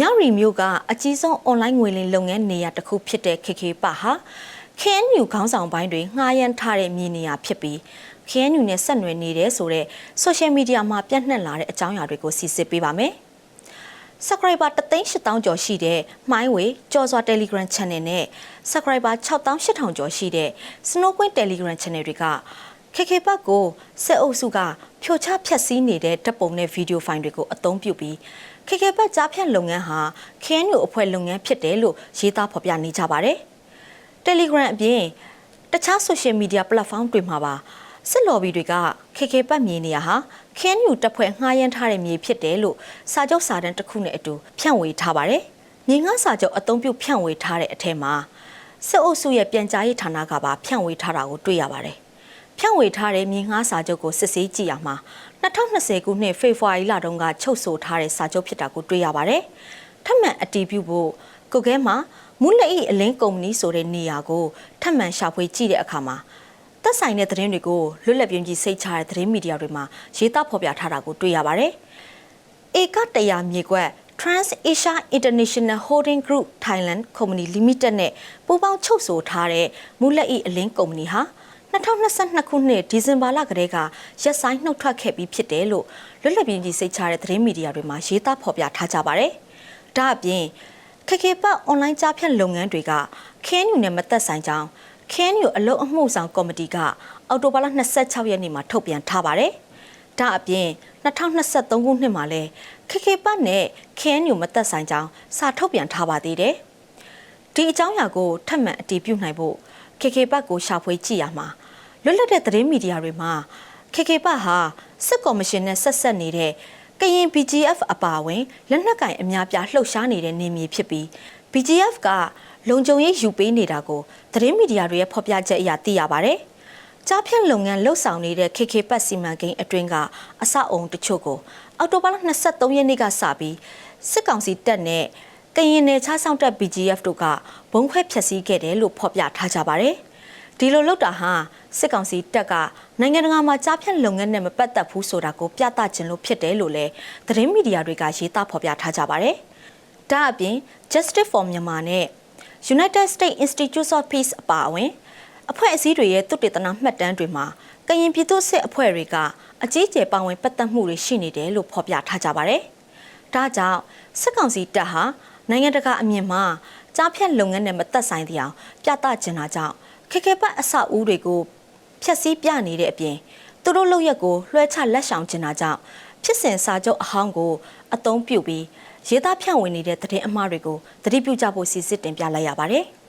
မြရီမျိုးကအကြီးဆုံးအွန်လိုင်းငွေလိမ်လုပ်ငန်းနေရာတစ်ခုဖြစ်တဲ့ KK ပါဟာ KNU ခေါင်းဆောင်ပိုင်းတွေငှားရမ်းထားတဲ့မြေနေရာဖြစ်ပြီး KNU နဲ့ဆက်နွယ်နေတယ်ဆိုတော့ social media မှာပြန့်နှံ့လာတဲ့အကြောင်းအရာတွေကိုစီစစ်ပေးပါမယ်။ subscriber 38000ကျော်ရှိတဲ့မှိုင်းဝေကြော်စွာ Telegram Channel နဲ့ subscriber 6800ကျော်ရှိတဲ့ Snow Queen Telegram Channel တွေက KK ဘတ်ကိုစစ်အုပ်စုကဖြိုချဖျက်ဆီးနေတဲ့တပ်ပုံနဲ့ဗီဒီယိုဖိုင်တွေကိုအသုံးပြုပြီး KK ဘတ်ကြားဖြတ်လုပ်ငန်းဟာ KNU အဖွဲ့လုပ်ငန်းဖြစ်တယ်လို့ရေးသားဖော်ပြနေကြပါတယ်။ Telegram အပြင်တခြား social media platform တွေမှာပါစစ်လော်ဘီတွေက KK ပတ်မြေနေရဟာ KNU တပ်ဖွဲ့ငှားရမ်းထားတဲ့မြေဖြစ်တယ်လို့စာချုပ်စာတမ်းတစ်ခုနဲ့အတူဖြန့်ဝေထားပါတယ်။မြေငှားစာချုပ်အသုံးပြုဖြန့်ဝေထားတဲ့အထက်မှာစစ်အုပ်စုရဲ့ပြန်ကြားရေးဌာနကပါဖြန့်ဝေထားတာကိုတွေ့ရပါတယ်။ ဖြန့်ဝေထားတဲ့မြေငှားစာချုပ်ကိုစစ်ဆေးကြည့်ရမှာ2020ခုနှစ်ဖေဖော်ဝါရီလတုန်းကချုပ်ဆိုထားတဲ့စာချုပ်ဖြစ်တာကိုတွေ့ရပါတယ်။ထပ်မံအတည်ပြုဖို့ကိုကဲမှာမူလက်ဤအလင်းကုမ္ပဏီဆိုတဲ့နေရာကိုထပ်မံရှာဖွေကြည့်တဲ့အခါမှာသက်ဆိုင်တဲ့သတင်းတွေကိုလွတ်လပ်ပြင်းကြီးစိတ်ချတဲ့သတင်းမီဒီယာတွေမှာရေးသားဖော်ပြထားတာကိုတွေ့ရပါတယ်။ဧကတရာမြေကွက် Trans Asia International Holding Group Thailand Company Limited နဲ့ပူးပေါင်းချုပ်ဆိုထားတဲ့မူလက်ဤအလင်းကုမ္ပဏီဟာ 2022ခုနှစ်ဒီဇင်ဘာလကတည်းကရက်ဆိုင်နှုတ်ထွက်ခဲ့ပြီးဖြစ်တယ်လို့လွတ်လပ်ပြင်းကြီးစိတ်ချတဲ့သတင်းမီဒီယာတွေမှာရေးသားဖော်ပြထားကြပါတယ်။ဒါအပြင်ခက်ခဲပတ်အွန်လိုင်းကြားဖြတ်လုပ်ငန်းတွေက KNU နဲ့မသက်ဆိုင်ကြောင်း KNU အလုံအမှုဆောင်ကော်မတီကအော်တိုဘာလ26ရက်နေ့မှာထုတ်ပြန်ထားပါတယ်။ဒါအပြင်2023ခုနှစ်မှာလည်းခက်ခဲပတ်နဲ့ KNU မသက်ဆိုင်ကြောင်းစာထုတ်ပြန်ထားပါသေးတယ်။ဒီအကြောင်းအရာကိုထပ်မံအတည်ပြုနိုင်ဖို့ KK ဘတ်ကိုရှာဖွေကြည့်ရမှာ လွတ်လပ်တဲ့သတင်းမီဒီယာတွေမှာ KK ဘတ်ဟာစစ်ကော်မရှင်နဲ့ဆက်ဆက်နေတဲ့ကရင် BGF အပါအဝင်လက်နက်ကင်အများပြားလှုပ်ရှားနေတဲ့နေမြေဖြစ်ပြီး BGF ကလုံခြုံရေးယူပေးနေတာကိုသတင်းမီဒီယာတွေရဲ့ဖော်ပြချက်အရသိရပါတယ်။ကြားဖြတ်လုပ်ငန်းလှုပ်ဆောင်နေတဲ့ KK ပတ်စီမံကိန်းအတွင်းကအဆောက်အုံတချို့ကိုအော်တိုဘာလ23ရက်နေ့ကစပြီးစစ်ကောင်စီတပ်နဲ့ကရင်နယ်ခြားဆောင်တပ် BGF တို့ကဘုံခွဲဖျက်ဆီးခဲ့တယ်လို့ဖော်ပြထားကြပါတယ်။ဒီလိုလုပ်တာဟာ စစ်ကောင်စီတပ်ကနိုင်ငံတကာမှာကြားဖြတ်လုပ်ငန်းနဲ့မပတ်သက်ဘူးဆိုတာကိုပြသခြင်းလို့ဖြစ်တယ်လို့လည်းသတင်းမီဒီယာတွေကရေးသားဖော်ပြထားကြပါတယ်။ဒါအပြင် Justice for Myanmar နဲ့ United States Institute of Peace အပါအဝင်အဖွဲ့အစည်းတွေရဲ့သုတေသနမှတ်တမ်းတွေမှာကရင်ပြည်သူ့စစ်အဖွဲ့တွေကအကြီးအကျယ်ပါဝင်ပတ်သက်မှုတွေရှိနေတယ်လို့ဖော်ပြထားကြပါတယ်။ဒါကြောင့်စစ်ကောင်စီတပ်ဟာနိုင်ငံတကာအမြင်မှာကြားဖြတ်လုပ်ငန်းနဲ့မသက်ဆိုင်တဲ့အောင်ပြသကျင်တာကြောင့်ခေခေပတ်အဆောက်အဦတွေကို ဖျက်ဆီးပြနေတဲ့အပြင်သူတို့လုပ်ရက်ကိုလွှဲချလက်ဆောင်ကျင်တာကြောင့်ဖြစ်စဉ်စာချုပ်အဟောင်းကိုအသုံးပြုပြီးရေးသားဖြန့်ဝေနေတဲ့သတင်းအမှားတွေကိုသတိပြုကြဖို့စီစစ်တင်ပြလိုက်ရပါတယ်။